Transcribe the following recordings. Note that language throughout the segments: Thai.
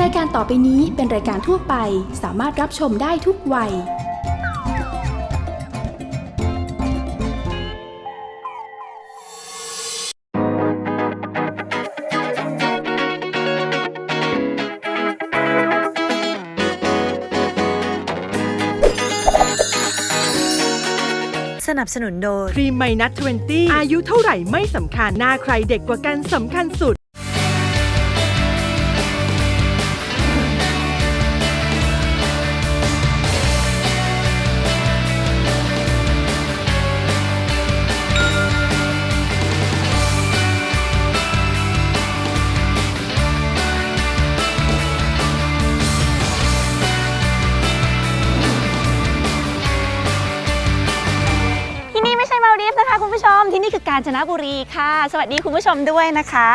รายการต่อไปนี้เป็นรายการทั่วไปสามารถรับชมได้ทุกวัย สนับสนุนโดย ครีมไมนัท20 อายุเท่าไหร่ไม่สำคัญ หน้าใครเด็กกว่ากันสำคัญสุดาญจนบุรีค่ะ สวัสดีคุณผู้ชมด้วยนะคะ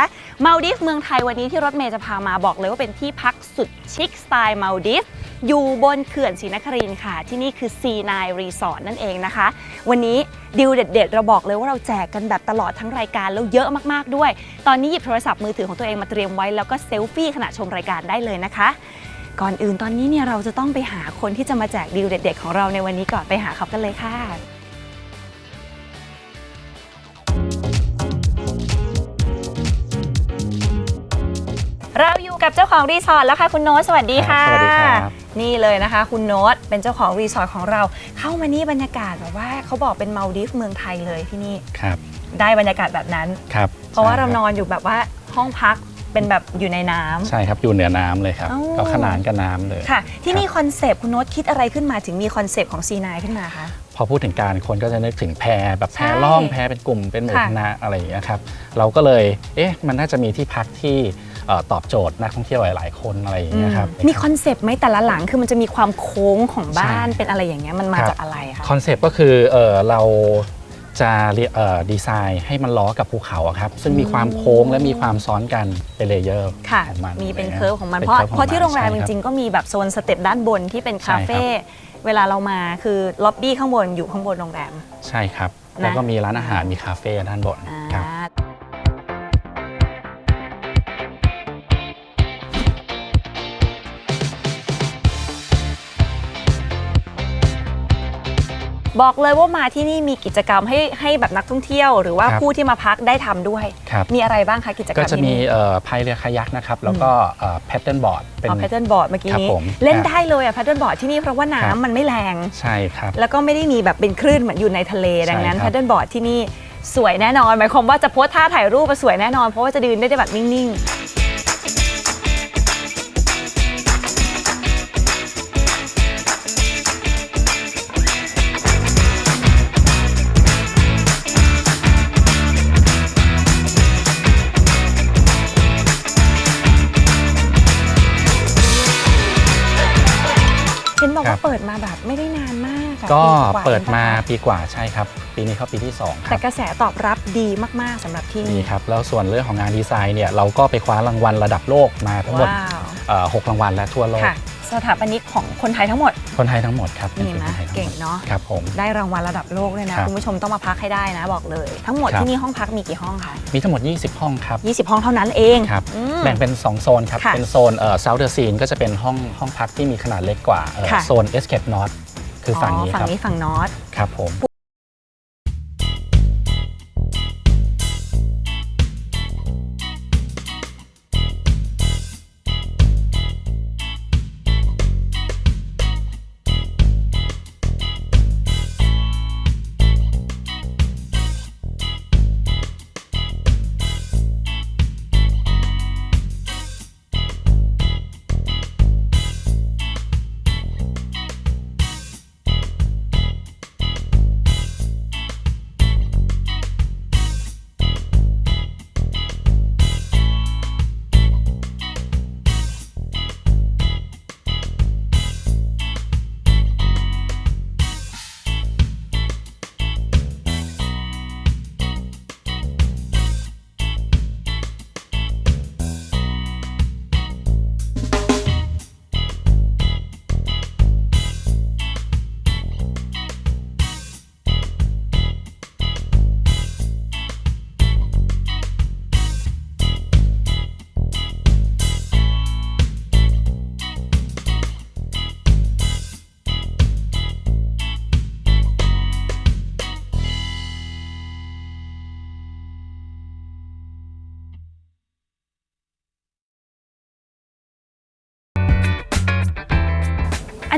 มาดีฟเมืองไทยวันนี้ที่รถเมย์จะพามาบอกเลยว่าเป็นที่พักสุดชิคสไตล์มาดีฟอยู่บนเขื่อนศรีนครินค่ะ ที่นี่คือ C9 Resort นั่นเองนะคะ วันนี้ดิวเด็ดๆ เราบอกเลยว่าเราแจกกันแบบตลอดทั้งรายการแล้วเยอะมากๆด้วย ตอนนี้หยิบโทรศัพท์มือถือของตัวเองมาเตรียมไว้แล้วก็เซลฟี่ขณะชมรายการได้เลยนะคะ ก่อนอื่นตอนนี้เนี่ยเราจะต้องไปหาคนที่จะมาแจกดิวเด็ด ๆ ของเราในวันนี้ก่อนไปหาเขากันเลยค่ะ เราอยู่กับเจ้าของรีสอร์ทแล้วค่ะคุณโน้ตสวัสดีค่ะครับสวัสดีครับนี่เลยนะคะ คุณโน้ตเป็นเจ้าของรีสอร์ทของเรา เข้ามานี่บรรยากาศแบบว่าเขาบอกเป็นมาลดีฟเมืองไทยเลยที่นี่ครับ ได้บรรยากาศแบบนั้น ครับ เพราะว่าใช่เราคบนอนอยู่แบบว่าห้องพักเป็นแบบอยู่ในน้ำ ใช่ครับอยู่เหนือน้ำเลยครับ อ๋อ ก็ขนานกับน้ำเลย ค่ะ ที่นี่ครับคอนเซปต์คุณโน้ตคิดอะไรขึ้นมาถึงมีคอนเซปต์ของ C9 ขึ้นมาคะ พอพูดถึงการคนก็จะนึกถึงแพแบบแพใช่ล่องแพเป็นกลุ่มเป็นหมู่ค่ะ คณะอะไรอย่างเงี้ยครับ เราก็เลย เอ๊ะ มันน่าจะมีที่พักที่ เอ่อตอบโจทย์นักท่องเที่ยวหลายๆคนอะไรอย่างเงี้ยครับมีคอนเซปต์ไหมแต่ละหลังคือมันจะมีความโค้งของบ้านใช่เป็นอะไรอย่างเงี้ยมันมาครับจากอะไรคะคอนเซปต์ก็คือเออเราจะเรียเอ่อดีไซน์ให้มันล้อกับภูเขาอะครับ ซึ่งมีความโค้งและมีความซ้อนกันเป็นเลเยอร์ค่ะของมันมีเป็นอะไรงี้ยเคิร์ฟของมันป็เพราะคิฟเพราะที่โรงแรมจใช่คบริงๆก็มีแบบโซนสเต็ปด้านบนที่เป็นคาเฟ่ใช่ครัเวลาเรามาคือล็อบบี้ข้างบนอยู่ข้างบนโรงแรม ใช่ครับนะแล้วก็มีร้านอาหารมีคาเฟ่ด้านบนอ่าครับ บอกเลยว่ามาที่นี่มีกิจกรรมให้ให้แบบนักท่องเที่ยว หรือว่าครับผู้ที่มาพักได้ทำด้วยครับมีอะไรบ้างคะกิจกรก็รมจะที่มีนี่เอ่อพายเรือคายักนะครับแล้วก็แพทเทิร์นบอร์ดเป็นอ๋อแพทเทิร์นบอร์ดเมื่อกี้ครับนี้ผมเล่นอะได้เลยอะแพทเทิร์นบอร์ดที่นี่เพราะว่าครับน้ำมันไม่แรงใช่ครับแล้วก็ไม่ได้มีแบบเป็นคลื่นเหมือนอยู่ในทะเลดังนั้นใช่แพครับทเทิร์นบอร์ดที่นี่สวยแน่นอน หมายความว่าจะโพสท่าถ่ายรูปมาสวยแน่นอน เพราะว่าจะยืนได้แบบนิ่งๆ กอะก็ปีว่าเปิดมาองปะคะปีกว่าใช่ครับ ปีนี้เข้าปีที่ 2 คแต่รับกระแสตอบรับดีมาก ๆสำหรับที่ดีนี่ครับแล้วส่วนเรื่องของงานดีไซน์เนี่ยเราก็ไปคว้ารางวัลระดับโลกมาทั้งหมดว้าวเอ่อหกรางวัลและทั่วโลก ค่ะ สถาปนิกของคนไทยทั้งหมดคนไทยทั้งหมดครับนี่ป็นะคไทยทั้หมดเก่งเนาะครับผม ได้รางวัลระดับโลกเลยนะครับ คุณผู้ชมต้องมาพักให้ได้นะบอกเลย ทั้งหมดครับ ที่นี่ห้องพักมีกี่ห้องคะมีทั้งหมด 20 ห้องครับ 20 ห้องเท่านั้นเองครับ อืม แบ่งเป็น 2 โซนครับ ค่ะเป็นโซนเอ่อ South the Scene ก็จะเป็นห้องห้องพักที่มีขนาดเล็กกว่าเอ่อค่ะ โซน Escape North คือฝั่งนี้ฝั่คงรับนี้ฝั่งนอตครับผม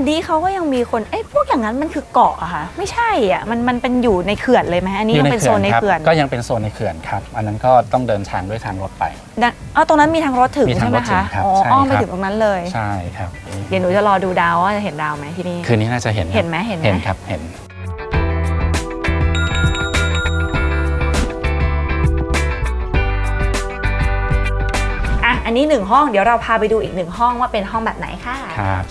นนี้เขาก็ยังมีคนเอ้ยพวกอย่างนั้นมันคือเกาะอะค่ะไม่ใช่อะมันมันเป็นอยู่ในเขื่อนเลยไหมอันนี้ยังเป็นโซนในครับเขื่อนก็ยังเป็นโซนในเขื่อนครับ อันนั้นก็ต้องเดินทางด้วยทางรถไปดังอ๋อตรงนั้นมีทางรถถึงมีทาใช่งไหมรถถึคะงครับอ๋อใช่อ้อมไปครับถึงตรงนั้นเลยใช่ครับเดี๋ยวหนูจะรอดูดาวว่าจะเห็นดาวไหมที่นี่คืนนี้น่าจะเห็นครับเห็นไหมเห็นไหมเห็นครับเห็นอะอันนี้หนึ่งห้องเดี๋ยวเราพาไปดูอีกหนึ่งห้องว่าเป็นห้องแบบไหนค่ะครับ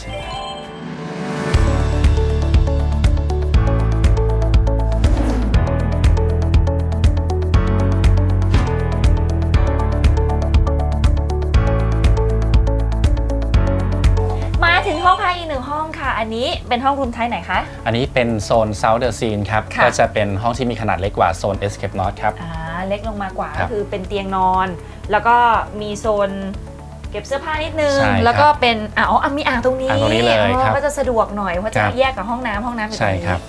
องค่ะอันนี้เป็นห้องรูมไทป์ไหนคะ อันนี้เป็นโซน South the Scene ครับ ค่ะ ก็จะเป็นห้องที่มีขนาดเล็กกว่าโซน Escape North ครับ อ่าเล็กลงมากว่าครัก็บคือเป็นเตียงนอน แล้วก็มีโซนเก็บเสื้อผ้านิดนึง ใช่ครับแล้วก็เป็นอะอ๋ออะมีอ่างตรงนี้อ่างตรงนี้เลยอ๋อครับก็จะสะดวกหน่อยเพราะจะครับ แยกกับห้องน้ำห้องน้ำอยู่ตรใช่งนี้ครับ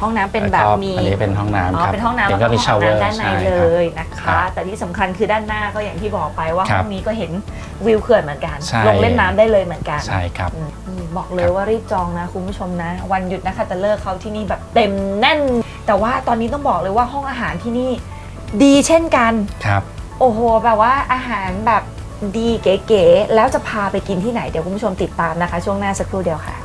ห้องน้ำเป็นแบบล้วก็มี อันนี้เป็นห้องน้ำอ๋คอรับเป็นห้องน้ำเดี๋แล้ยววก็ก็มีมีชาชาววเวเวออร์ร์ด้านในใช่เลครับ ยนะคะครับแต่ที่สำคัญคือด้านหน้าก็อย่างที่บอกไปว่าครัห้บองนี้ก็เห็นวิวเขื่อนเหมือนกัน ใช่ ลงเล่นน้ำได้เลยเหมือนกันใช่ครับ อืม บอกเลยว่ารีบจองนะคุณผู้ชมนะ วันหยุดนะคะแต่เลิกเขาที่นี่แบบเต็มแน่น แต่ว่าตอนนี้ต้องบอกเลยว่าห้องอาหารที่นี่ดีเช่นกัน ครับ โอ้โหแบบว่าอาหารแบบดีเก๋ๆแล้วจะพาไปกินที่ไหนเดี๋ยวคุณผู้ชมติดตามนะคะ ช่วงหน้าสักครู่เดียวค่ะ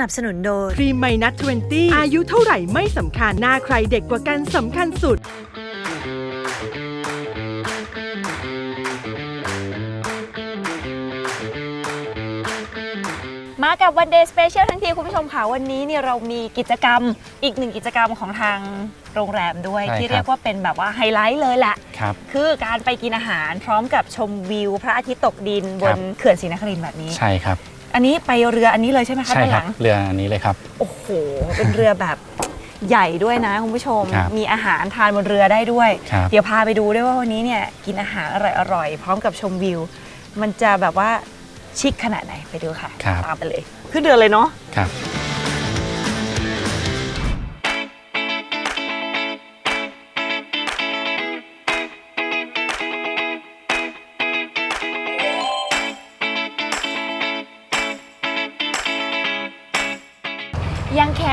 นับสนุนโดยครีมไมนัท20 อายุเท่าไหร่ไม่สำคัญ หน้าใครเด็กกว่ากันสำคัญสุด มากับวันเดย์สเปเชียลทั้งทีคุณผู้ชมค่ะ วันนี้เนี่ยเรามีกิจกรรมอีกหนึ่งกิจกรรมของทางโรงแรมด้วย ใช่ที่ครับเรียกว่าเป็นแบบว่าไฮไลท์เลยแหละ ครับ คือการไปกินอาหารพร้อมกับชมวิว พระอาทิตย์ตกดินบครันบเขื่อนศรีนครินทร์แบบนี้ ใช่ครับ อันนี้ไปเรืออันนี้เลยใช่ไหมคะใช่ด้านคหรับลัง เรืออันนี้เลยครับ โอ้โห เป็นเรือแบบใหญ่ด้วยนะคุณผู้ชม ครับมีอาหารทานบนเรือได้ด้วย ครับ เดี๋ยวพาไปดูด้วยว่าวันนี้เนี่ยกินอาหารอร่อยๆ พร้อมกับชมวิว มันจะแบบว่าชิคขนาดไหนไปดูค่ะ ครับ ตามไปเลย ขึ้นเรือเลยเนาะ ครับ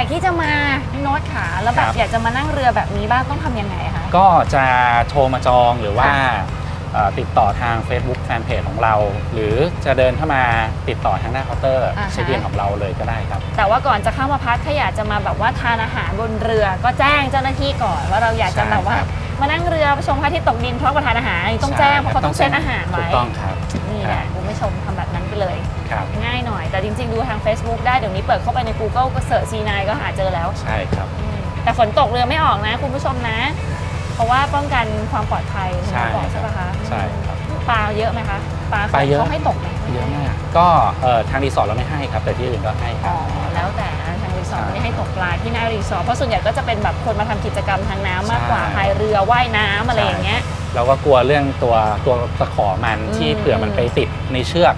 ยังแขกที่จะมาโน้ตขาแล้วแบบครับ อยากจะมานั่งเรือแบบนี้บ้างต้องทำยังไงคะ ก็จะโทรมาจองหรือว่าค่ะเอ่อติดต่อทาง Facebook Fanpage ของเรา หรือจะเดินเข้ามาติดต่อทางหน้าเคาน์เตอร์อ่าฮะ เช็คอินของเราเลยก็ได้ครับ แต่ว่าก่อนจะเข้ามาพักถ้าอยากจะมาแบบว่าทานอาหารบนเรือ ก็แจ้งเจ้าหน้าที่ก่อนว่าเราอยากจะใช่แบบว่าครับ มานั่งเรือชมพระอาทิตย์ตกดินพร้อมกับทานอาหารอันนี้ต้องแจ้งเพราะเขาต้องเซ็นอาหารถูไว้กต้องครับ ง่ายหน่อย แต่จริง ๆ ดูทาง Facebook ได้เดี๋ยวนี้เปิดเข้าไปใน Google ก็เสิร์ช C9 ก็หาเจอแล้ว ใช่ครับอืมแต่ฝนตกเรือไม่ออกนะ คุณผู้ชมนะ เพราะว่าป้องกันความปลอดภัยใช่คุณบอกใช่ปะคะใช่ครับปลาเยอะไหมคะปลาปลาเยอะเขาให้ตกไหมเยอะมากก็เอ่อทางรีสอร์ทเราไม่ให้ครับ แต่ที่อื่นก็ให้คอ๋รัอบแล้วแต่นะทางรีสอร์ทใช่ไม่ได้ให้ตกปลาที่หน้ารีสอร์ทเพราะส่วนใหญ่ก็จะเป็นแบบคนมาทำกิจกรรมทางน้ำมากกว่าใช่พายเรือว่ายน้ำอะไรอย่างเงี้ยเราก็กลัวเรื่องตัวตัวตะขอมันอืมที่เผื่อมันไปติดในเชือก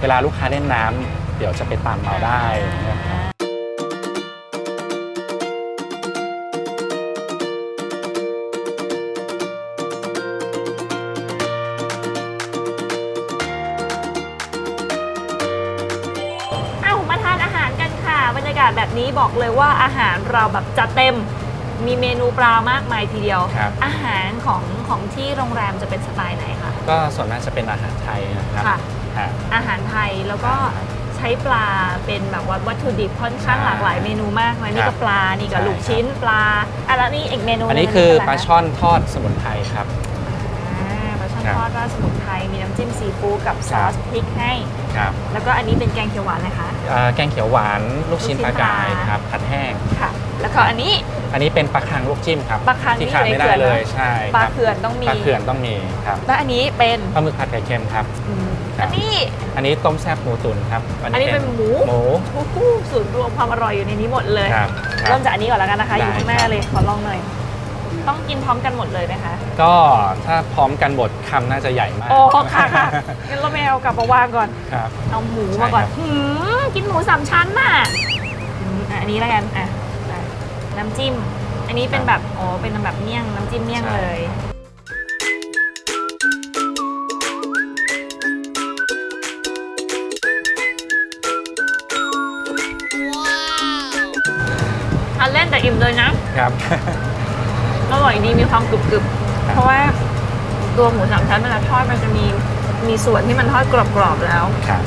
เวลาลูกค้าเล่นน้ำเดี๋ยวจะไปตามเราได้อย่างเงี้ยครับเอ้ามาทานอาหารกันค่ะ บรรยากาศแบบนี้บอกเลยว่าอาหารเราแบบจัดเต็มมีเมนูปลามากมายทีเดียว ครับ อาหารของของที่โรงแรมจะเป็นสไตล์ไหนคะก็ส่วนมากจะเป็นอาหารไทยนะครับ ค่ะ อ่าอาหารไทยแล้วก็ใช้ช้ปลาเป็นแบบว่าวัตถุดิบค่อนข้างใช่หลากหลายเมนูมากเลยนี่ครัก็บปลานี่ก็ใช่ลูกชิ้นปลาอะแล้วนี่อีกเมนูหอันงนี้คือเป็ะปไรลาคะช่อนทอดสมุนไพรครับ อ่าปลาช่อนครับทอดราดสมุนไพรมีน้ำจิ้มซีฟู้ดกับซครัอบสพริกให้ ครับแล้วก็อันนี้เป็นแกงเขียวหวานนะคะ อ่าแกงเขียวหวานลูกชิ้นลูกชิ้ปนลากายปลา ครับผัดแห้ง ค่ะ แล้วก็อันนี้ อันนี้เป็นปลาคังลูกจิ้มครับปลาคังที่นี่ขาดอยู่ไม่ในได้เขื่อนเลยนะ ใช่ปลาครับเขื่อนต้องมีปลาเขื่อนต้องมีครับแล้วอันนี้เป็นปลาหมึกผัดไข่เค็มครับ อืมครับ อันนี้ อันนี้ต้มแซ่บหมูตุ๋นครับอันนี้เป็นหมูหมูโอ้โหสูตรรวมความอร่อยอยู่ในนี้หมดเลยครับคเริ่รับมจากอันนี้ก่อนแล้วกันนะคะอยู่ได้ข้างหน้าครับเลยขอลองหน่อยต้องกินพร้อมกันหมดเลยไหมคะ ก็ถ้าพร้อมกันหมดคำน่าจะใหญ่มาก โอ้ค่ะค่ะงั้นเราไม่เอากลับมาวางก่อนครับเอาหมูใช่มาก่อนครับหืมกินหมูสามชั้นน่ะอืมอะอันนี้แล้วกันอะได้น้ำจิ้ม อันนี้เป็นแบบ อ๋อ เป็นแบบเมี่ยง น้ำจิ้มเมี่ยงเลย ครับ อร่อยดีมีความกรึบๆครับเพราะว่าตัวหมูสามชั้นเวลาทอดมันจะมีมีส่วนที่มันทอดกรอบๆแล้ว ครับ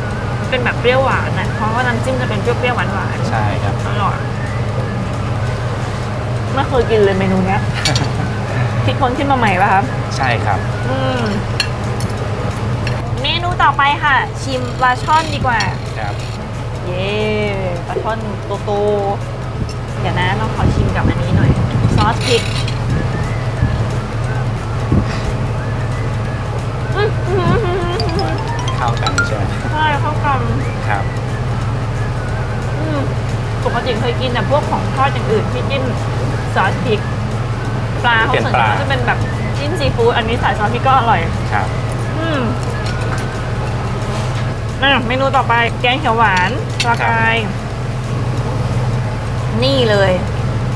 เป็นแบบเปรี้ยวหวานนะเพราะว่าน้ำจิ้มจะเป็นเปรี้ยวๆหวานใช่ครับ ๆอร่อยไม่เคยกินเลยเมนูเนี้ย คิดค้นขึ้นมาใหม่ป่ะครับ ใช่ครับ อืม เมนูต่อไปค่ะ ชิมปลาช่อนดีกว่า ครับ เย้ปลาช่อนโตๆ เดี๋ยวนะเราขอชิมกับอันนี้หน่อย ซอสพริกอื้อหือเข้ากันใช่ไหมใช่เข้ากันครับ อืมปกติเคยกินแต่พวกของทอดอย่างอื่นที่จิ้มซอสพริก ปลาเขาเป็นส่วนปใหญ่ลาก็จะเป็นแบบจิ้มซีฟู้ดอันนี้ใส่ซอสพริกก็อร่อย ครับ อืมอะเมนูต่อไปแกงเขียวหวานปลากาย นี่เลย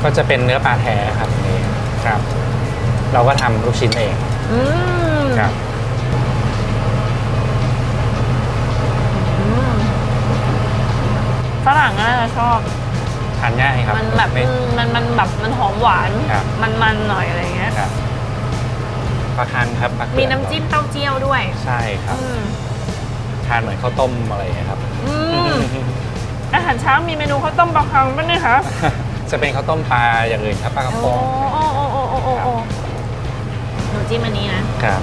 ก็จะเป็นเนื้อปลาแท้ครับนี่ครับ เราก็ทำลูกชิ้นเองอืมครับอืมฝรั่งก็น่าจะชอบ ทานง่ายครับมันแบบไม่ อืมมันมันแบบมันหอมหวาน ครับ มันมันๆหน่อยอะไรเงี้ย ครับปลาคังครับปลาเกลือมีน้ำจิ้มเต้าเจี้ยวด้วย ใช่ครับ อืมทานเหมือนข้าวต้มอะไรอย่างเงี้ยครับ อืม อาหารเช้ามีเมนูข้าวต้มปลาคังป่ะเนี่ยคะจะเป็นข้าวต้มปลาอย่างอื่นครับปลากระพโอ้งโอ้โอ้โอ้โอ้โอ้โอ้หนูจิ้มอันนี้นะ ครับ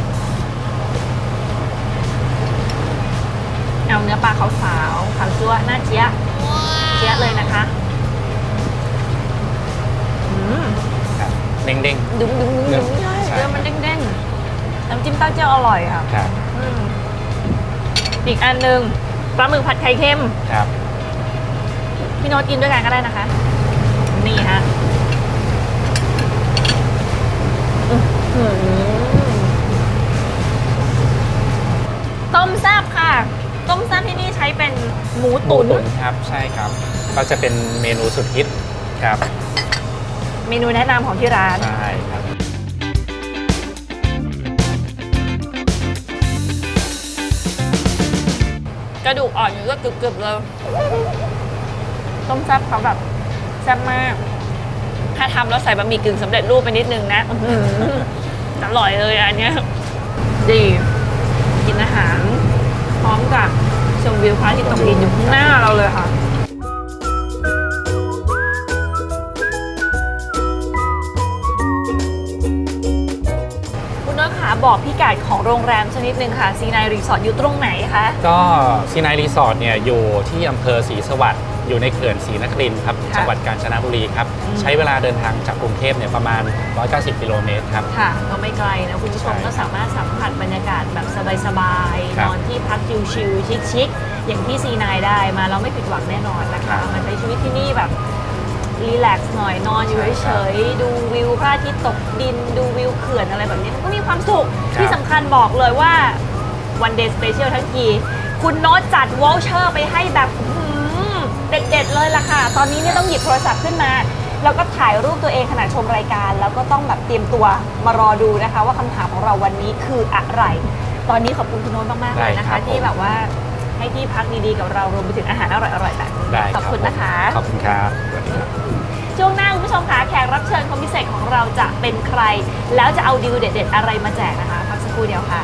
เอาเนื้อปลาขาวขาวๆขาวจั๊วหน้าเจี๊ยะเจี๊ยะเลยนะคะอืมครับเด้ง ดึงดึงดึงเนื้ดึองใช่ใช่ เนื้อมันเด้งๆน้ำจิ้มเต้าเจี้ยวอร่อยค่ะๆครับอืมอีกอันหนึ่งปลาหมึกผัดไข่เค็ม ครับ พี่โน้ตกินด้วยกันก็ได้นะคะ นี่ฮะอื้อหือต้มแซ่บค่ะ ต้มแซ่บที่นี่ใช้เป็นหมูหมูตุ๋นตุ๋นครับใช่ครับ ก็จะเป็นเมนูสุดฮิตครับ เมนูแนะนำของที่ร้าน ใช่ครับ กระดูกอ่อนอยู่ก็กรึบๆเลย ต้มแซ่บเขาแบบแซ่บมาก ถ้าทำแล้วใส่บะหมี่กึ่งสำเร็จรูปไปนิดนึงนะอื้อหืออร่อยเลยอันเนี้ยดีกินอาหาร พร้อมกับชมวิวพระอาทิตย์ตกดินอยู่ข้างหน้าเราเลยค่ะ คุณน้อยขาบอกพี่กัดของโรงแรมชนิดหนึ่งค่ะซีนายรีสอร์ทอยู่ตรงไหนคะ ก็ซีนายรีสอร์ทเนี่ยอยู่ที่อำเภอศรีสวัสดิ์ อยู่ในเขื่อนศรีนครินทร์ครับค่ะจังหวัดกาญจนบุรีครับอืม ใช้เวลาเดินทางจากกรุงเทพเนี่ยประมาณ 190 กิโลเมตรครับ ค่ะก็ไม่ไกลนะ คุณผู้ชมใช่ก็สามารถสัมผัสบรรยากาศแบบสบายๆครันบอนที่พักชิลๆชิคๆอย่างที่ซีนายได้มาเราไม่ผิดหวังแน่นอนนะครัคะ บมาใช้ชีวิตที่นี่แบบรีแลกซ์หน่อยนอนอยู่ใช่เฉครับยๆดูวิวพระอาทิตย์ตกดินดูวิวเขื่อนอะไรแบบนี้มันก็มีความสุข ครับที่สำคัญบอกเลยว่าวันเดย์สเปเชียลทั้งทีคุณโน้ตจัดวอลเชอร์ไปให้แบบอื้อหือ เด็ดๆเลยล่ะค่ะ ตอนนี้เนี่ยต้องหยิบโทรศัพท์ขึ้นมา แล้วก็ถ่ายรูปตัวเองขณะชมรายการ แล้วก็ต้องแบบเตรียมตัวมารอดูนะคะ ว่าคำถามของเราวันนี้คืออะไร ตอนนี้ขอบคุณคุณโน้ตมากๆเลยนะได้ครัคะบที่แบบว่าให้ที่พักดีๆกับเรารวมไปถึงอาหารอร่อยๆแบบนี้ได้ขอบคุณนะคะ ขอบคุณครับสวัสดีครับ ช่วงหน้าคุณผู้ชมคะแขกรับเชิญคนพิเศษของเราจะเป็นใคร แล้วจะเอาดีลเด็ด ๆ อะไรมาแจกนะคะพักสักครู่เดียวค่ะ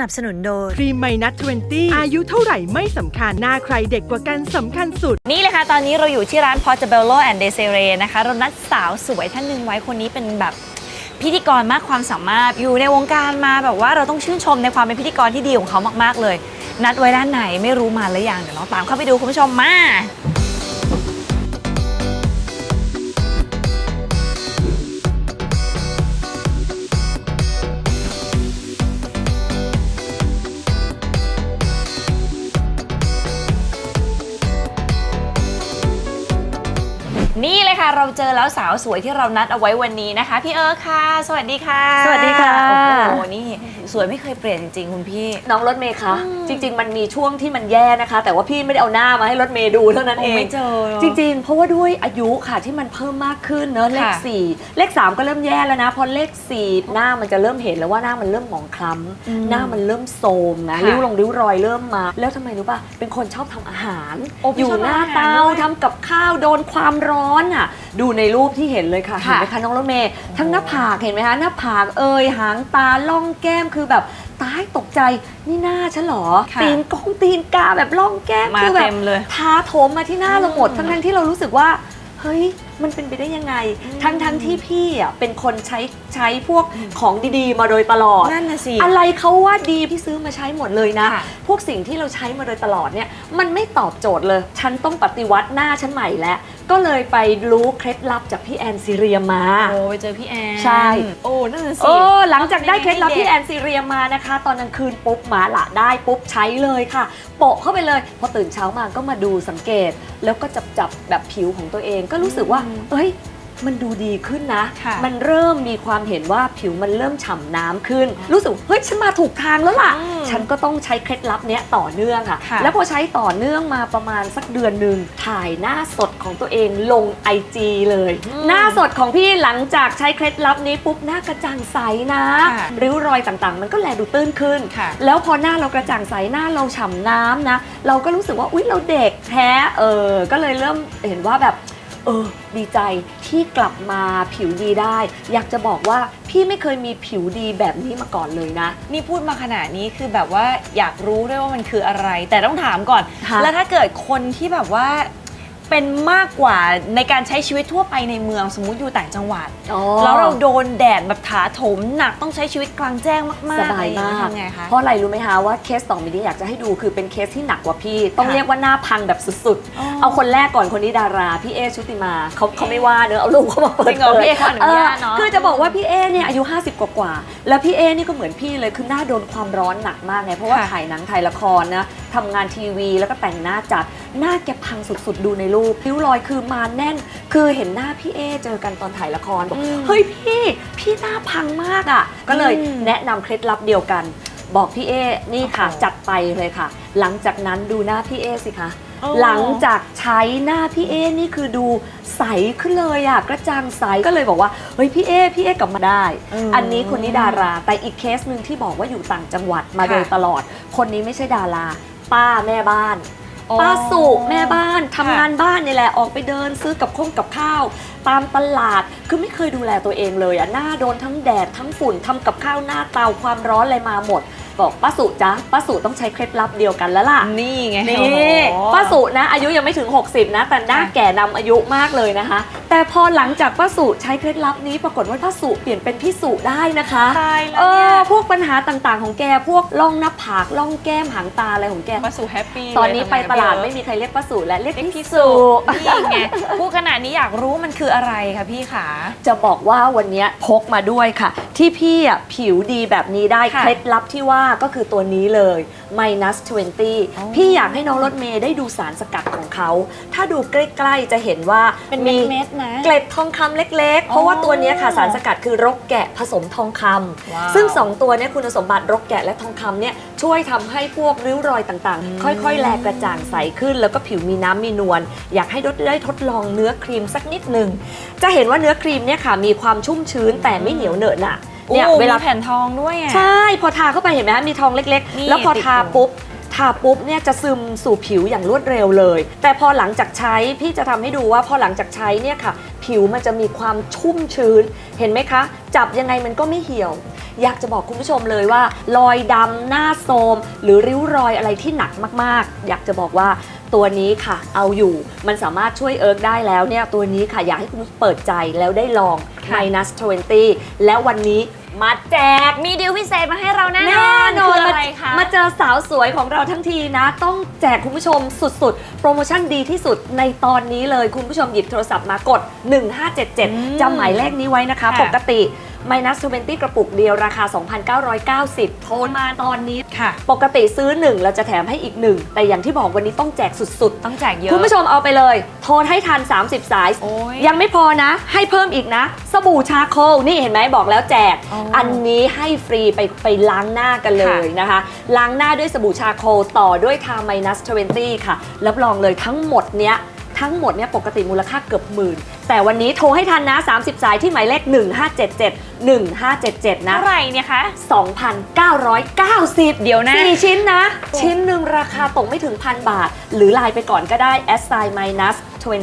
นับสนุนโดยครีมไมนัท20อายุเท่าไหร่ไม่สำคัญ หน้าใครเด็กกว่ากันสำคัญสุด นี่เลยค่ะ ตอนนี้เราอยู่ที่ร้าน Portobello and Desiree นะคะ เรานัดสาวสวยท่านหนึ่งไว้คนนี้เป็นแบบพิธีกรมากความสามารถอยู่ในวงการมาแบบว่าเราต้องชื่นชมในความเป็นพิธีกรที่ดีของเขามาก ๆ เลย นัดไว้ด้านไหนไม่รู้มาหรือยังเดี๋ยวเราตามเข้าไปดูคุณผู้ชมมา ค่ะเราเจอแล้วสาวสวยที่เรานัดเอาไว้วันนี้นะคะ พี่เอิร์ธค่ะ สวัสดีค่ะ สวัสดีค่ะ โอ้โหนี่ สวยไม่เคยเปลี่ยนจริงๆ คุณพี่ น้องรถเมย์คะจริง ๆ มันมีช่วงที่มันแย่นะคะ แต่ว่าพี่ไม่ได้เอาหน้ามาให้รถเมย์ดูเท่านั้นโอ้เองไม่เจอจริง ๆ เพราะว่าด้วยอายุค่ะที่มันเพิ่มมากขึ้นเนอะเลขค่ะสี่เลขสามก็เริ่มแย่แล้วนะพอเลขสี่หน้ามันจะเริ่มเห็นแล้วว่าหน้ามันเริ่มหมองคล้ำหน้ามันเริ่มโทรมนะค่ะริ้วลงริ้วรอยเริ่มมา แล้วทำไมรู้ป่ะเป็นคนชอบทำอาหารโอ้พี่อยู่ชอบหน้าทำอาหารเตาด้วยทำกับข้าวโดนความร้อนอะ ดูในรูปที่เห็นเลยค่ะค่ะเห็นไหมคะน้องรถเมย์ทั้งหน้าผากเห็นไหมคะหน้าผากเอยหางตาล่องแก้มคือแบบตายตกใจนี่หน้าฉันเหรอค่ะตีนกงตีนกาแบบล่องแก้มมาคือแบเต็บมเลยทาโถมมาที่หน้าเราหมดทั้งทั้งๆที่เรารู้สึกว่า เฮ้ยมันเป็นไปได้ยังไง ทั้งทั้งๆที่พี่อะเป็นคนใช้ใช้พวกของดีๆ มาโดยตลอด นั่นน่ะสิ อะไรเขาว่าดีพี่ซื้อมาใช้หมดเลยนะ ค่ะ พวกสิ่งที่เราใช้มาโดยตลอดเนี่ยมันไม่ตอบโจทย์เลย ฉันต้องปฏิวัติหน้าฉันใหม่แล้ว ก็เลยไปรู้เคล็ดลับจากพี่แอนซีเรียมา โอ้ไปเจอพี่แอนใช่ โอ้นั่นน่ะสิโอ้หลังจากได้เคล็ดลับด็กที่แอนซีเรียมานะคะ ตอนกลางคืนปุ๊บหมาละได้ปุ๊บใช้เลยค่ะ โปะเข้าไปเลย พอตื่นเช้ามาก็มาดูสังเกต แล้วก็จับจับแบบผิวของตัวเอง ก็รู้สึกว่าเอ้ย มันดูดีขึ้นนะ ค่ะมันเริ่มมีความเห็นว่าผิวมันเริ่มฉ่ำน้ำขึ้น รู้สึกเฮ้ยฉันมาถูกทางแล้วล่ะ อืมฉันก็ต้องใช้เคล็ดลับเนี้ยต่อเนื่องค่ะ ค่ะ แล้วพอใช้ต่อเนื่องมาประมาณสักเดือนหนึ่งถ่ายหน้าสดของตัวเองลง IG เลย หน้าสดของพี่หลังจากใช้เคล็ดลับนี้ปุ๊บหน้ากระจ่างใสนะ ค่ะริ้วรอยต่างๆ มันก็แลดูตื้นขึ้น ค่ะ แล้วพอหน้าเรากระจ่างใสหน้าเราฉ่ำน้ำนะ เราก็รู้สึกว่าอุ๊ยเราเด็กแท้เออก็เลยเริ่มเห็นว่าแบบ เออ ดีใจที่กลับมาผิวดีได้ อยากจะบอกว่าพี่ไม่เคยมีผิวดีแบบนี้มาก่อนเลยนะ นี่พูดมาขนาดนี้คือแบบว่าอยากรู้ด้วยว่ามันคืออะไร แต่ต้องถามก่อน ค่ะ แล้วถ้าเกิดคนที่แบบว่า เป็นมากกว่าในการใช้ชีวิตทั่วไปในเมืองสมมุติอยู่ต่างจังหวัด อ๋อ แล้วเราโดนแดดแบบถาโถมหนักต้องใช้ชีวิตกลางแจ้งมากๆสบายมากทำไงคะ เพราะอะไรรู้ไหมคะว่าเคสต่อไปนี้อยากจะให้ดูคือเป็นเคสที่หนักกว่าพี่ ต้องค่ะเรียกว่าหน้าพังแบบสุดอ๋อๆ เอาคนแรกก่อนคนนี้ดารา พี่เอชุติมาเขาเขาไม่ว่าเนอะเอาลูกเขามาเปิดจริงเหรอผยพี่เอเขาอนุญาตเนอะคือจะบอกว่าพี่เอเนี่ยอายุ 50 กว่าๆแล้วพี่เอนี่ก็เหมือนพี่เลยคือหน้าโดนความร้อนหนักมากไงเพราะว่าค่ะถ่ายหนังถ่ายละครนะ ทำงานทีวี แล้วก็แต่งหน้าจัด หน้าแกพังสุดๆ ดูในรูปริ้วรอยคือมาแน่น คือเห็นหน้าพี่เอเจอกันตอนถ่ายละครบอกอืมเฮ้ยพี่ พี่หน้าพังมากอะ่ะ ก็เลยอืมแนะนำเคล็ดลับเดียวกัน บอกพี่เอนี่ค่ะโอ้โหจัดไปเลยค่ะ หลังจากนั้นดูหน้าพี่เอสิคะโอ้หลังจากใช้หน้าพี่เอนี่คือดูใสขึ้นเลยอะกระจ่างใสก็เลยบอกว่าเฮ้ยพี่เอพี่เอกลับมาได้อืมอันนี้คนนี้ดารา แต่อีกเคสหนึ่งที่บอกว่าอยู่ต่างจังหวัดมาค่ะโดยตลอด คนนี้ไม่ใช่ดารา ป้าแม่บ้านอ๋อป้าสุแม่บ้านทำค่ะงานบ้านนี่แหละออกไปเดินซื้อกับข้องกับข้าว ตามตลาดคือไม่เคยดูแลตัวเองเลยอะหน้าโดนทั้งแดดทั้งฝุ่นทำกับข้าวหน้าเตาความร้อนอะไรมาหมด บอกป้าสุจ๊ะป้าสุต้องใช้เคล็ดลับเดียวกันแล้วล่ะ นี่ไงนี่โอ้โห ป้าสุนะอายุยังไม่ถึง 60 นะ แต่หน้าค่ะแก่นำอายุมากเลยนะคะแต่พอหลังจากป้าสุใช้เคล็ดลับนี้ปรากฏว่าป้าสุเปลี่ยนเป็นพี่สุได้นะคะตายแล้วเอเนี่ยอพวกปัญหาต่างๆ ของแกพวกร่องหน้าผากร่องแก้มหางตาอะไรของแกป้าสุแฮปปี้ตอนนี้เลยไปตลาดทำงนไม่มีใครเรียกป้าสุและเรียกเล็กพี่พี่สุสุ นี่ไงพูดขนาดนี้อยากรู้มันคืออะไรคะพี่ขา จะบอกว่าวันนี้พกมาด้วยค่ะ ที่พี่อะผิวดีแบบนี้ได้ค่ะเคล็ดลับที่ว่าก็คือตัวนี้เลย minus อ๋อ20 พี่อยากให้น้องรถเมย์ได้ดูสารสกัดของเขา ถ้าดูใกล้ ๆ จะเห็นว่าเป็นมีเม็ดๆนะ เกล็ดทองคำเล็กๆ เพราะว่าตัวเนี้ยค่ะอ๋อสารสกัดคือรกแกะผสมทองคำว้าว ซึ่ง 2 ตัวเนี้ยคุณสมบัติรกแกะและทองคำเนี่ยช่วยทำให้พวกริ้วรอยต่างๆ ค่อยๆ แลกระจ่างใสขึ้น แล้วก็ผิวมีน้ำมีนวลอยากให้ดได้ทดลองเนื้อครีมสักนิดหนึ่งจะเห็นว่าเนื้อครีมเนี่ยค่ะมีความชุ่มชื้นแต่ไม่เหนียวเหนอะหนะเนี่ยโอ้เวลา มีแผ่นทองด้วยอะ ใช่ พอทาเข้าไปเห็นไหมฮะมีทองเล็กนี่ๆ แล้วพอติดทาอยู่ปุ๊บ ทาปุ๊บเนี่ยจะซึมสู่ผิวอย่างรวดเร็วเลย แต่พอหลังจากใช้พี่จะทำให้ดูว่าพอหลังจากใช้เนี่ยค่ะ ผิวมันจะมีความชุ่มชื้น เห็นไหมคะ จับยังไงมันก็ไม่เหี่ยว อยากจะบอกคุณผู้ชมเลยว่า รอยดำหน้าโทรมหรือริ้วรอยอะไรที่หนักมากๆ อยากจะบอกว่าตัวนี้ค่ะ เอาอยู่มันสามารถช่วยเอิร์กได้แล้วเนี่ยตัวนี้ค่ะอยากให้คุณผู้ชมเปิดใจแล้วได้ลองค่ะ minus 20 แล้ววันนี้ มาแจก มีดีลพิเศษมาให้เราแน่นแน่อนนอนคือมาอะไรคะมาเจอสาวสวยของเราทั้งทีนะ ต้องแจกคุณผู้ชมสุดๆ โปรโมชั่นดีที่สุดในตอนนี้เลยคุณผู้ชมหยิบโทรศัพท์มากด 1577จำหมายเลขนี้ไว้นะคะค่ะปกติ minus 20 กระปุกเดียวราคา 2,990 โทรมาตอนนี้ ค่ะ ปกติซื้อ 1 เราจะแถมให้อีก 1 แต่อย่างที่บอกวันนี้ต้องแจกสุดๆ ต้องแจกเยอะ คุณผู้ชมเอาไปเลย โทรให้ทัน 30 สาย โอ้ยยังไม่พอนะ ให้เพิ่มอีกนะ สบู่ชาโคล นี่เห็นไหมบอกแล้วแจก อ๋ออัอันนี้ให้ฟรีไปไปล้างหน้ากันเลยนะคะ ล้างหน้าด้วยสบู่ชาโคลต่อด้วยทาไมนัส20 ค่ะ รับรองเลยทั้งหมดเนี้ยทั้งหมดเนี่ยปกติมูลค่าเกือบหมื่นแต่วันนี้โทรให้ทันนะ 30 สายที่หมายเลข 1577 1577 นะเท่าไหร่เนี่ยคะ 2,990 เดี๋ยวนะ4ชิ้นนะ ชิ้นหนึ่งราคาตกไม่ถึงพันบาท หรือไลน์ไปก่อนก็ได้ s i minus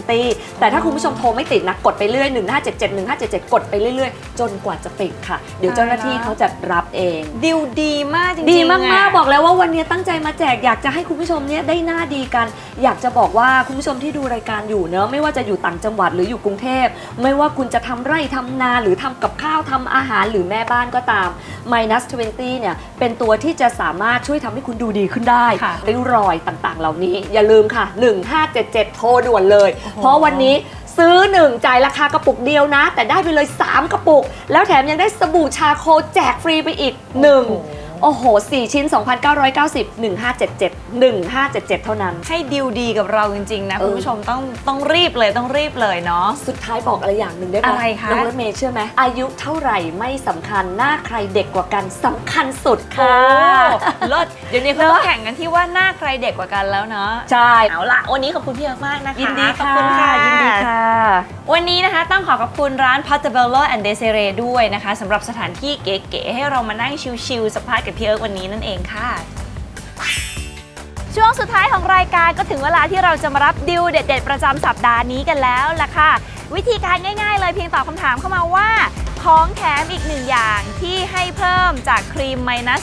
20 แต่ถ้าคุณผู้ชมโทรไม่ติดนะ กดไปเรื่อย 1577 1577 กดไปเรื่อย ๆ จนกว่าจะปิดค่ะ เดี๋ยวเจ้าหน้าที่เขาจะรับเองดีลดีมากจริงๆดีมากอะๆบอกแล้วว่าวันนี้ตั้งใจมาแจกอยากจะให้คุณผู้ชมเนี่ยได้หน้าดีกัน อยากจะบอกว่าคุณผู้ชมที่ดูรายการอยู่เนอะไม่ว่าจะอยู่ต่างจังหวัดหรืออยู่กรุงเทพ ไม่ว่าคุณจะทำไร่ทำนาหรือทำกับข้าวทำอาหารหรือแม่บ้านก็ตาม minus 20 เนี่ย เป็นตัวที่จะสามารถช่วยทำให้คุณดูดีขึ้นได้ค่ะริ้วรอยต่างๆ เหล่านี้ อย่าลืมค่ะ 1577 โทรด่วนเลย เพราะวันนี้ซื้อ 1 จ่ายราคากระปุกเดียวนะ แต่ได้ไปเลย 3 กระปุก แล้วแถมยังได้สบู่ชาโคแจกฟรีไปอีก 1 โอ้โห 4 ชิ้น 2,990 1577 1577 เท่านั้น ให้ดีลดีกับเราจริง ๆ นะเออคุณผู้ชมต้องต้องรีบเลยต้องรีบเลยเนาะ สุดท้ายบอกอะไรอย่างหนึ่งได้ไหมอะไรคะน้องรถเมย์เชื่อไหม อายุเท่าไหร่ไม่สำคัญ หน้าใครเด็กกว่ากันสำคัญสุดค่ะโอ้เลิศเดี๋ยวนี้เขาต้องแข่งกันที่ว่าหน้าใครเด็กกว่ากันแล้วเนาะ ใช่ เอาละวันนี้ขอบคุณพี่เอิร์กมากนะคะ ยินดีขอบค่ะคุณค่ะ ยินดีค่ะ วันนี้นะคะต้องขอขอบคุณร้าน Portobello and Desiree ด้วยนะคะสำหรับสถานที่เก๋ๆให้เรามานั่งชิลๆสัมภาษณ์กับพี่เอิร์กวันนี้นั่นเองค่ะ ช่วงสุดท้ายของรายการก็ถึงเวลาที่เราจะมารับดิวเด็ด ๆ ประจำสัปดาห์นี้กันแล้วล่ะค่ะ วิธีการง่าย ๆ เลยเพียงตอบคำถามเข้ามาว่าของแถมอีกหนึ่งอย่างที่ให้เพิ่มจากครีม minus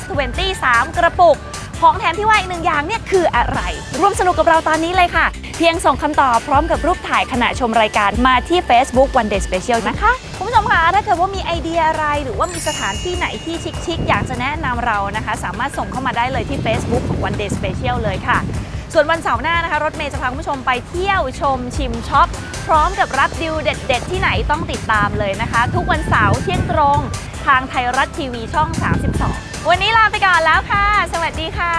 23 กระปุก ของแถมที่ว่าอีกหนึ่งอย่างเนี่ยคืออะไร ร่วมสนุกกับเราตอนนี้เลยค่ะ เพียงส่งคำตอบพร้อมกับรูปถ่ายขณะชมรายการมาที่ Facebook One Day Special นะคะคุณผู้ชมคะถ้าเกิดว่ามีไอเดียอะไร หรือว่ามีสถานที่ไหนที่ชิคๆอยากจะแนะนำเรานะคะ สามารถส่งเข้ามาได้เลยที่ Facebook ของ One Day Special เลยค่ะส่วนวันเสาร์หน้านะคะ รถเมย์จะพาคุณผู้ชมไปเที่ยวชมชิมช็อป พร้อมกับรับดิวเด็ด ๆ ที่ไหนต้องติดตามเลยนะคะ ทุกวันเสาร์เที่ยงตรง ทางไทยรัฐทีวีช่อง 32 วันนี้ลาไปก่อนแล้วค่ะ สวัสดีค่ะ